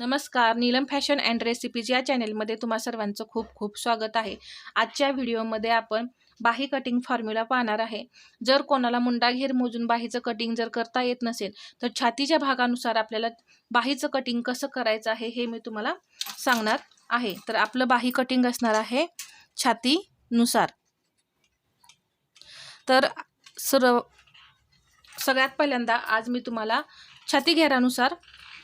नमस्कार Neelam fashion and recipes या चॅनेलमध्ये तुम्हा सर्वांचं खूप खूप स्वागत आहे. आजच्या व्हिडिओमध्ये आपण बाही कटिंग फॉर्म्युला पाहणार आहे. जर कोणाला मुंडा घेर मोजून बाहीचं कटिंग जर करता येत नसेल तर छातीच्या भागानुसार आपल्याला बाहीचं कटिंग कसं करायचं आहे हे मी तुम्हाला सांगणार आहे. तर आपलं बाही कटिंग असणार आहे छातीनुसार. तर सर्व सगळ्यात पहिल्यांदा आज मी तुम्हाला छाती घेरानुसार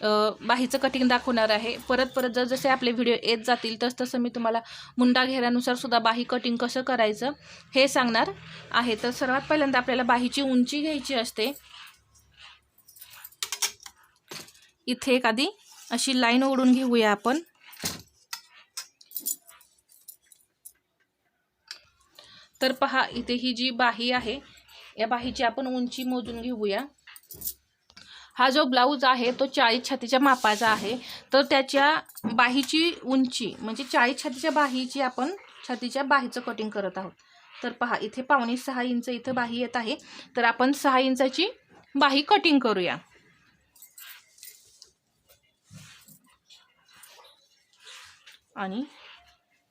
बाहीचं कटिंग दाखवणार आहे. परत परत जर जसे आपले व्हिडिओ येत जातील तस तसं मी तुम्हाला मुंडा घेऱ्यानुसार सुद्धा बाही कटिंग कसं करायचं हे सांगणार आहे. तर सर्वात पहिल्यांदा आपल्याला बाहीची उंची घ्यायची असते. इथे एखादी अशी लाईन ओढून घेऊया आपण. तर पहा इथे ही जी बाही आहे या बाहीची आपण उंची मोजून घेऊया. हा जो ब्लाऊज आहे तो चाळीस छातीच्या मापाचा आहे. तर त्याच्या बाहीची उंची म्हणजे चाळीस छातीच्या बाहीची आपण छातीच्या बाहीचं कटिंग करत आहोत. तर पहा इथे पावणे सहा इंच इथं बाही येत आहे. तर आपण सहा इंचाची बाही कटिंग करूया. आणि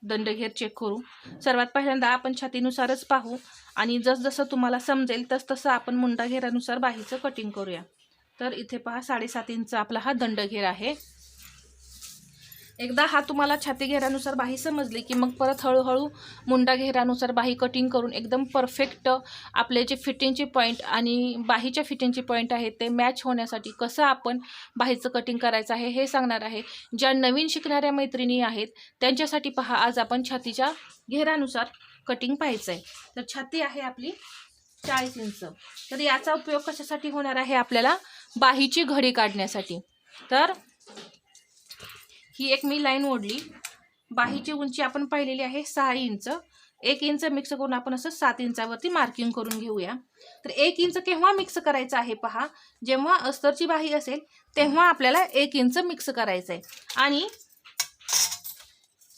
दंडघेर चेक करू. सर्वात पहिल्यांदा आपण छातीनुसारच पाहू. आणि जसजसं तुम्हाला समजेल तस तसं आपण मुंडा घेरानुसार बाहीचं कटिंग करूया. तर इथे पहा साडेसात इंच आपला हा दंडघेर आहे. एकदा हा तुम्हाला छाती घेरानुसार बाही समजली की मग परत हळूहळू मुंडा घेरानुसार बाही कटिंग करून एकदम परफेक्ट आपले जे फिटिंगचे पॉईंट आणि बाहीच्या फिटिंगचे पॉईंट आहेत ते मॅच होण्यासाठी कसं आपण बाहीचं कटिंग करायचं आहे हे सांगणार आहे. ज्या नवीन शिकणाऱ्या मैत्रिणी आहेत त्यांच्यासाठी पहा आज आपण छातीच्या घेरानुसार कटिंग पाहायचं आहे तर छाती आहे आपली चाळीस इंच. तर याचा उपयोग कशासाठी होणार आहे आपल्याला? बाहीची घडी काढण्यासाठी. तर ही एक मी लाईन ओढली. बाहीची उंची आपण पाहिलेली आहे सहा इंच. एक इंच मिक्स करून आपण असं सात इंचावरती मार्किंग करून घेऊया. तर एक इंच केव्हा मिक्स करायचं आहे पहा. जेव्हा अस्तरची बाही असेल तेव्हा आपल्याला एक इंच मिक्स करायचं आहे. आणि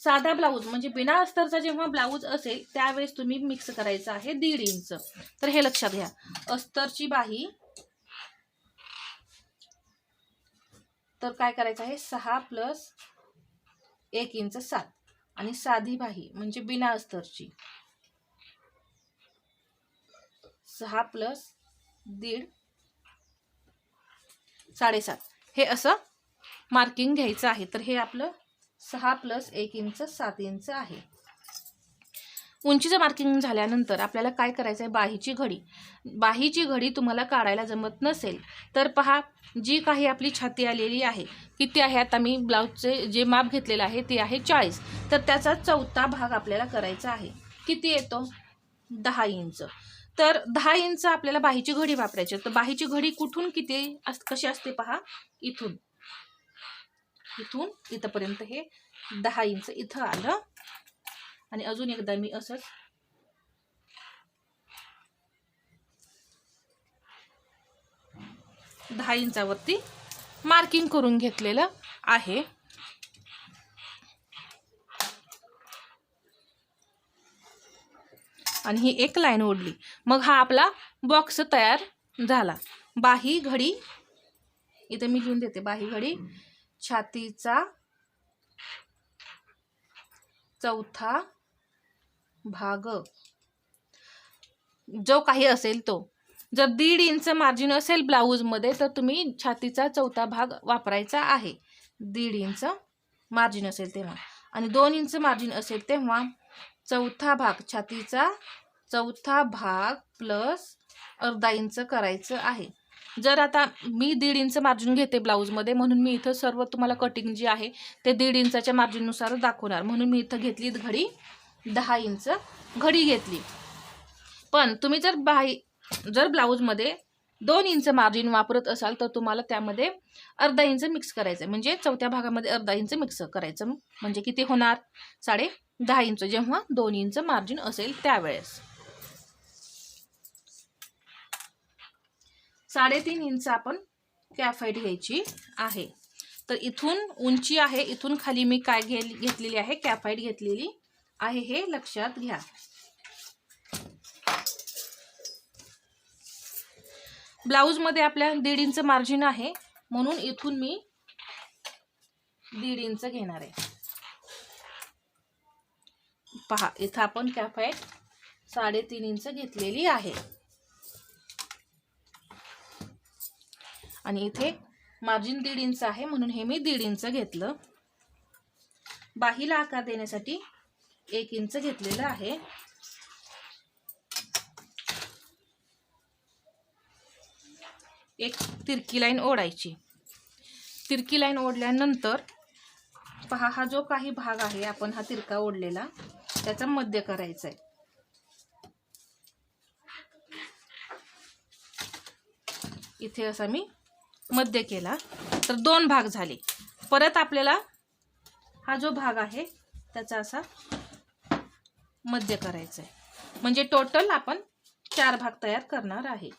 साधा ब्लाऊज म्हणजे बिना अस्तरचा जेव्हा ब्लाऊज असेल त्यावेळेस तुम्ही मिक्स करायचं आहे दीड इंच. तर हे लक्षात घ्या. अस्तरची बाही तर काय करायचं आहे? सहा प्लस एक इंच सात. आणि साधी बाही म्हणजे बिना अस्तरची. सहा प्लस दीड साडेसात. हे असं मार्किंग घ्यायचं आहे. तर हे आपलं सहा प्लस एक इंच सात इंच आहे. उंचीचं मार्किंग झाल्यानंतर आपल्याला काय करायचं आहे बाहीची घडी. बाहीची घडी तुम्हाला काढायला जमत नसेल तर पहा जी काही आपली छाती आलेली आहे किती आहे? आता मी ब्लाऊजचे जे माप घेतलेलं आहे ते आहे चाळीस. तर त्याचा चौथा भाग आपल्याला करायचा आहे. किती येतो? दहा इंच. तर दहा इंच आपल्याला बाहीची घडी वापरायची तर बाहीची घडी कुठून किती अस कशी असते पहा? इथून. इथून इथंपर्यंत हे दहा इंच इथं आलं. आणि अजून एकदा मी असंच दहा इंचावरती मार्किंग करून घेतलेलं आहे. आणि ही एक लाईन ओढली. मग हा आपला बॉक्स तयार झाला. बाही घडी इथे मी लिहून देते बाही घडी छातीचा चौथा भाग. जो काही असेल तो. जर दीड इंच मार्जिन असेल ब्लाऊजमध्ये तर तुम्ही छातीचा चौथा भाग वापरायचा आहे. दीड इंच मार्जिन असेल तेव्हा. आणि दोन इंच मार्जिन असेल तेव्हा चौथा भाग छातीचा चौथा भाग प्लस अर्धा इंच करायचं आहे. जर आता मी दीड इंच मार्जिन घेते ब्लाऊजमध्ये म्हणून मी इथं सर्व तुम्हाला कटिंग जी आहे ते दीड इंचाच्या मार्जिननुसार दाखवणार. म्हणून मी इथं घेतली घडी दहा इंच घडी घेतली. पण तुम्ही जर बाही जर ब्लाऊजमध्ये दोन इंच मार्जिन वापरत असाल तर तुम्हाला त्यामध्ये अर्धा इंच मिक्स करायचं आहे म्हणजे चौथ्या भागामध्ये अर्धा इंच मिक्स करायचं. म्हणजे किती होणार? साडे दहा इंच. जेव्हा दोन इंच मार्जिन असेल त्यावेळेस. साडेतीन इंच आपण कॅफाईट घ्यायची आहे. तर इथून उंची आहे. इथून खाली मी काय घे घेतलेली आहे? कॅफाईट घेतलेली आहे हे लक्षात घ्या. ब्लाऊजमध्ये आपल्या दीड इंच मार्जिन आहे म्हणून इथून मी दीड इंच घेणार आहे. पहा इथं आपण कॅफाईट साडेतीन इंच घेतलेली आहे. आणि इथे मार्जिन दीड इंच आहे म्हणून हे मी दीड इंच घेतलं. बाहीला आकार देण्यासाठी एक इंच घेतलेलं आहे. एक तिरकी लाईन ओढायची. तिरकी लाईन ओढल्यानंतर पहा हा जो काही भाग आहे आपण हा तिरका ओढलेला त्याचा मध्य करायचा आहे इथे असा मी मध्य केला. तर दोन भाग झाले. परत आपल्याला हा जो भाग आहे त्याचा असा मध्य करायचं आहे म्हणजे टोटल आपण चार भाग तयार करणार आहे.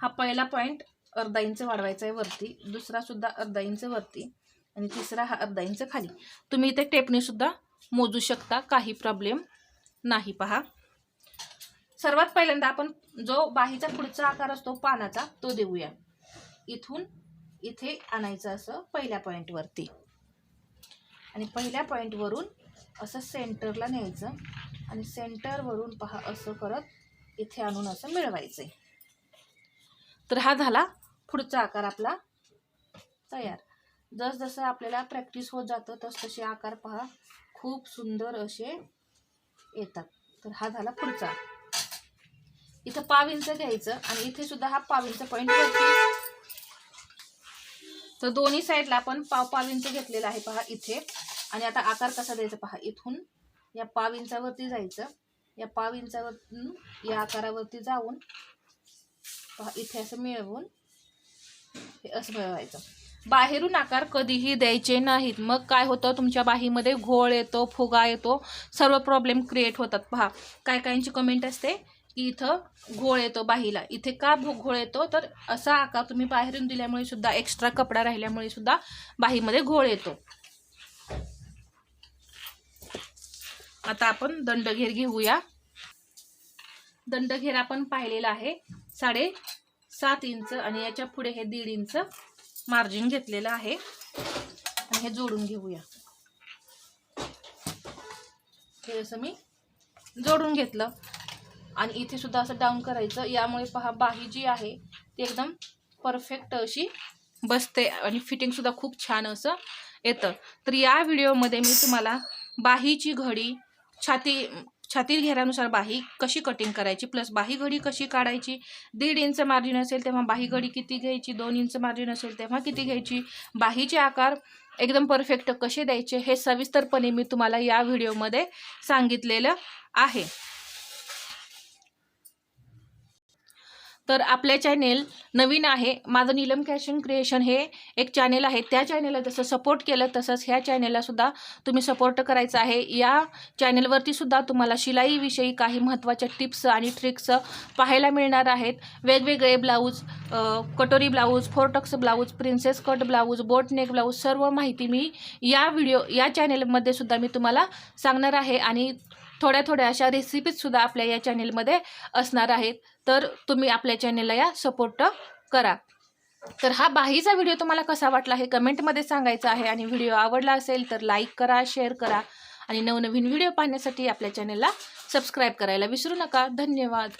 हा पहिला पॉईंट अर्धा इंच वाढवायचा आहे वरती दुसरा सुद्धा अर्धा इंच वरती आणि तिसरा हा अर्धा इंच खाली. तुम्ही इथे टेपने सुद्धा मोजू शकता काही प्रॉब्लेम नाही पहा. सर्वात पहिल्यांदा आपण जो बाहीचा पुढचा आकार असतो पानाचा तो देऊया. इथून इथे आणायचं असं पहिल्या पॉईंटवरती आणि पहिल्या पॉईंटवरून असं सेंटरला न्यायचं आणि सेंटरवरून पहा असं करत इथे आणून असं मिळवायचं. आहे तर हा झाला पुढचा आकार आपला तयार. जसजसं आपल्याला प्रॅक्टिस होत जातं तस तसे आकार पहा. खूप सुंदर असे येतात. तर हा झाला पुढचा. इथं पाव इंच घ्यायचं आणि इथे सुद्धा हा पाव इंच पॉईंट तर दोन्ही साईडला आपण पाव पाव इंच घेतलेला आहे पहा इथे. आणि आता आकार कसा द्यायचा पहा इथून या पाव इंचावरती जायचं. या पाव इंचावर या आकारावरती जाऊन पहा इथे असं मिळवून हे असं मिळवायचं. बाहेरून आकार कधीही द्यायचे नाहीत. मग काय होतं? तुमच्या बाहीमध्ये घोळ येतो फुगा येतो सर्व प्रॉब्लेम क्रिएट होतात. पहा काय काहींची कमेंट असते? की इथं घोळ येतो बाहीला. इथे का घोळ येतो? तर असा आकार तुम्ही बाहेरून दिल्यामुळे सुद्धा एक्स्ट्रा कपडा राहिल्यामुळे सुद्धा बाहीमध्ये घोळ येतो. आता आपण दंडघेर घेऊया. दंडघेर आपण पाहिलेला आहे. साडे सात इंच आणि याच्यापुढे हे दीड इंच मार्जिन घेतलेलं आहे. आणि हे जोडून घेऊया. हे असं मी जोडून घेतलं. आणि इथे सुद्धा असं डाऊन करायचं. यामुळे पहा बाही जी आहे ती एकदम परफेक्ट अशी बसते आणि फिटिंगसुद्धा खूप छान असं येतं. तर या व्हिडिओमध्ये मी तुम्हाला बाहीची घडी छाती छाती घेरानुसार बाही कशी कटिंग करायची? प्लस बाही घडी कशी काढायची? दीड इंच मार्जिन असेल तेव्हा बाही घडी किती घ्यायची? दोन इंच मार्जिन असेल तेव्हा किती घ्यायची? बाहीचे आकार एकदम परफेक्ट कसे द्यायचे? हे सविस्तरपणे मी तुम्हाला या व्हिडिओमध्ये सांगितलेलं आहे. तर आपल्या चॅनेल नवीन आहे. माझं नीलम कॅशन क्रिएशन हे एक चॅनेल आहे. त्या चॅनेलला जसं सपोर्ट केलं तसंच ह्या चॅनेललासुद्धा तुम्ही सपोर्ट करायचं आहे. या चॅनेलवरती सुद्धा तुम्हाला शिलाईविषयी काही महत्त्वाच्या टिप्स आणि ट्रिक्स पाहायला मिळणार आहेत. वेगवेगळे ब्लाऊज कटोरी blouse four tucks blouse princess cut blouse boat neck blouse सर्व माहिती मी या व्हिडिओ या चॅनेलमध्ये सुद्धा मी तुम्हाला सांगणार आहे. आणि थोड्या थोड्या अशा रेसिपीजसुद्धा आपल्या या चॅनेलमध्ये असणार आहेत. तर तुम्ही आपल्या चॅनेलला या सपोर्ट करा. तर हा बाहीचा व्हिडिओ तुम्हाला कसा वाटला हे कमेंटमध्ये सांगायचं आहे. आणि व्हिडिओ आवडला असेल तर लाईक करा शेअर करा. आणि नवनवीन व्हिडिओ पाहण्यासाठी आपल्या चॅनेलला सबस्क्राईब करायला विसरू नका. धन्यवाद.